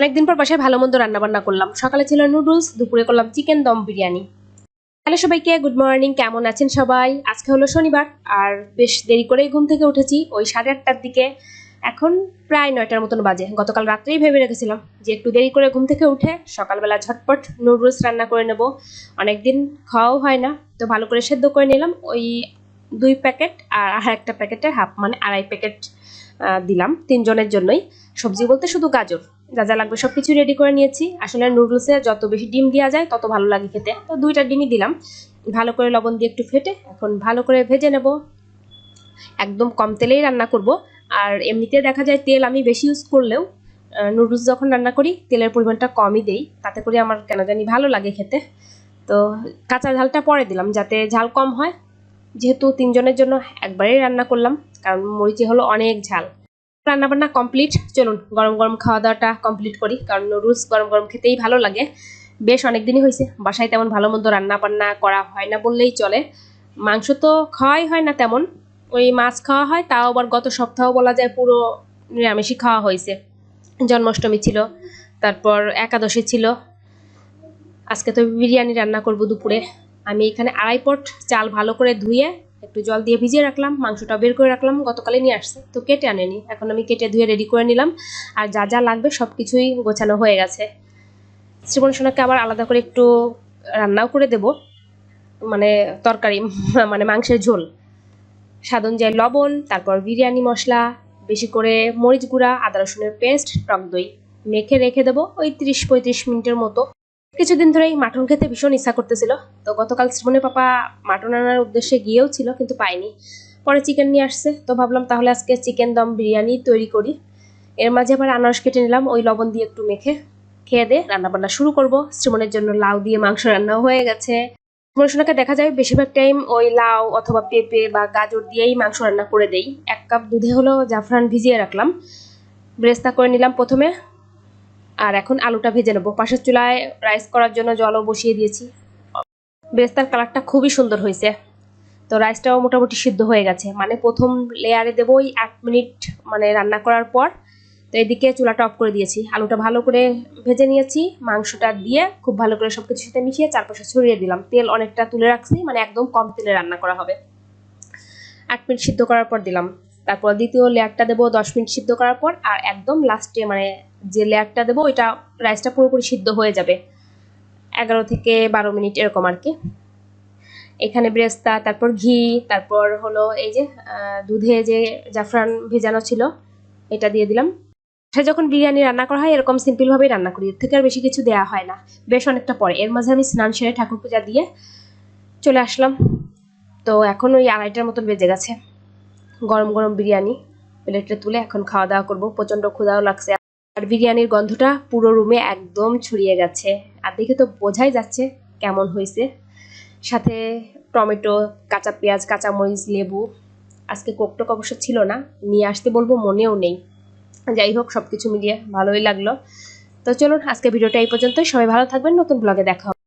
অনেকদিন পর বাসায় ভালো মন্দ রান্না বান্না করলাম। সকালে ছিল নুডলস দুপুরে করলাম চিকেন দম বিরিয়ানি। হ্যালো সবাইকে গুড মর্নিং কেমন আছেন সবাই? আজকে হলো শনিবার, আর বেশ দেরি করেই ঘুম থেকে উঠেছি। ওই সাড়ে আটটার দিকে, এখন প্রায় নয়টার মতন বাজে। গতকাল রাত্রেই ভেবে রেখেছিলাম যে একটু দেরি করে ঘুম থেকে উঠে সকালবেলা ঝটপট নুডলস রান্না করে নেব। অনেকদিন খাওয়াও হয় না, তো ভালো করে সেদ্ধ করে নিলাম। ওই দুই প্যাকেট আর আর একটা প্যাকেটে হাফ মানে আড়াই প্যাকেট দিলাম তিনজনের জন্যই। সবজি বলতে শুধু গাজর। যা যা লাগবে সব কিছু রেডি করে নিয়েছি। আসলে নুডলসে যত বেশি ডিম দেওয়া যায়, তত ভালো লাগে খেতে। তো দুইটা ডিমই দিলাম। ভালো করে লবণ দিয়ে একটু ফেটে এখন ভালো করে ভেজে নেব। একদম কম তেলেই রান্না করব। আর এমনিতে দেখা যায় তেল আমি বেশি ইউজ করলেও নুডলস যখন রান্না করি, তেলের পরিমাণটা কমই দেই। তাতে করে আমার কেন জানি ভালো লাগে খেতে। তো কাঁচা ঝালটা পরে দিলাম যাতে ঝাল কম হয়। যেহেতু তিনজনের জন্য একবারেই রান্না করলাম, কারণ মরিচে হলো অনেক ঝাল। রান্না বান্না কমপ্লিট চলুন, গরম গরম খাওয়া দাওয়াটা কমপ্লিট করি, কারণ নুডলস গরম গরম খেতেই ভালো লাগে। বেশ অনেক দিনই হয়েছে বাসায় তেমন ভালো মন্দ রান্না বান্না করা হয় না বললেই চলে। মাংস তো খাওয়াই হয় না তেমন, ওই মাছ খাওয়া হয়, তাও আবার গত সপ্তাহ বলা যায় পুরো নিরামিষই খাওয়া হয়েছে জন্মাষ্টমী ছিল, তারপর একাদশী ছিল। আজকে তো বিরিয়ানি রান্না করব দুপুরে। আমি এখানে আড়াই পট চাল ভালো করে ধুয়ে একটু জল দিয়ে ভিজিয়ে রাখলাম, মাংসটা বের করে রাখলাম গতকালে নিয়ে আসছে, তো কেটে আনেনি। এখন আমি কেটে ধুয়ে রেডি করে নিলাম। আর যা যা লাগবে সব কিছুই গোছানো হয়ে গেছে। শ্রীমন সোনাকে আবার আলাদা করে একটু রান্নাও করে দেব। মানে তরকারি মানে মাংসের ঝোল। স্বাদ অনুযায়ী লবণ, তারপর বিরিয়ানি মশলা, বেশি করে মরিচ গুঁড়া, আদা রসুনের পেস্ট, টক দই। মেখে রেখে দেবো ওই তিরিশ পঁয়ত্রিশ মিনিটের মতো। কিছুদিন ধরেই মাটন খেতে ভীষণ ইচ্ছা করতেছিল। তো গতকাল শ্রীমনের পাপা মাটন আনার উদ্দেশ্যে গিয়েও ছিল, কিন্তু পাইনি পরে চিকেন নিয়ে আসছে। তো ভাবলাম তাহলে আজকে চিকেন দম বিরিয়ানি তৈরি করি। এর মাঝে আবার আনারস কেটে নিলাম, ওই লবণ দিয়ে একটু মেখে খেয়ে দিয়ে রান্নাবান্না শুরু করব। শ্রীমনের জন্য লাউ দিয়ে মাংস রান্নাও হয়ে গেছে। মনুষনাকে দেখা যায়, বেশিরভাগ টাইম ওই লাউ অথবা পেঁপে বা গাজর দিয়েই মাংস রান্না করে দেই। এক কাপ দুধে হলো জাফরান ভিজিয়ে রাখলাম। ব্রেস্তা করে নিলাম প্রথমে। আর এখন আলুটা ভেজে নেব। পাশের চুলায় রাইস করার জন্য জলও বসিয়ে দিয়েছি। বেস্তার কালারটা খুবই সুন্দর হয়েছে। তো রাইসটাও মোটামুটি সিদ্ধ হয়ে গেছে। মানে প্রথম লেয়ারে দেবো ওই আট মিনিট মানে রান্না করার পর। তো এদিকে চুলাটা অফ করে দিয়েছি। আলুটা ভালো করে ভেজে নিয়েছি। মাংসটা দিয়ে খুব ভালো করে সব কিছুর সাথে মিশিয়ে চারপাশে ছড়িয়ে দিলাম। তেল অনেকটা তুলে রাখছি। মানে একদম কম তেলে রান্না করা হবে। আট মিনিট সিদ্ধ করার পর দিলাম। তারপর দ্বিতীয় লেয়ারটা দেবো দশ মিনিট সিদ্ধ করার পর, আর একদম লাস্টে মানে যে লেয়ারটা দেবো, ওইটা রাইসটা পুরোপুরি সিদ্ধ হয়ে যাবে। এগারো থেকে বারো মিনিট এরকম আর কি। এখানে ব্রেস্তা, তারপর ঘি, তারপর হলো এই যে দুধে যে জাফরান ভেজানো ছিল, এটা দিয়ে দিলাম। যখন বিরিয়ানি রান্না করা হয়, এরকম সিম্পলভাবেই রান্না করি। এর থেকে আর বেশি কিছু দেওয়া হয় না। বেশ অনেকটা পরে। এর মাঝে আমি স্নান সেরে ঠাকুর পূজা দিয়ে চলে আসলাম। তো এখন ওই আড়াইটার মতন বেজে গেছে। গরম গরম বিরিয়ানি। প্লেটে তুলে এখন খাওয়া দাওয়া করব। প্রচণ্ড ক্ষুধাও লাগছে। আর বিরিয়ানির গন্ধটা পুরো রুমে একদম ছড়িয়ে গেছে। আর দেখে তো বোঝাই যাচ্ছে কেমন হয়েছে। সাথে টমেটো, কাঁচা পেঁয়াজ, কাঁচামরিচ, লেবু। আজকে কোকটোক অবশ্য ছিল না। নিয়ে আসতে বলব মনেও নেই। যাই হোক সব কিছু মিলিয়ে ভালোই লাগল। তো চলুন আজকে ভিডিওটা এই পর্যন্তই। সবাই ভালো থাকবেন। নতুন ব্লগে দেখা।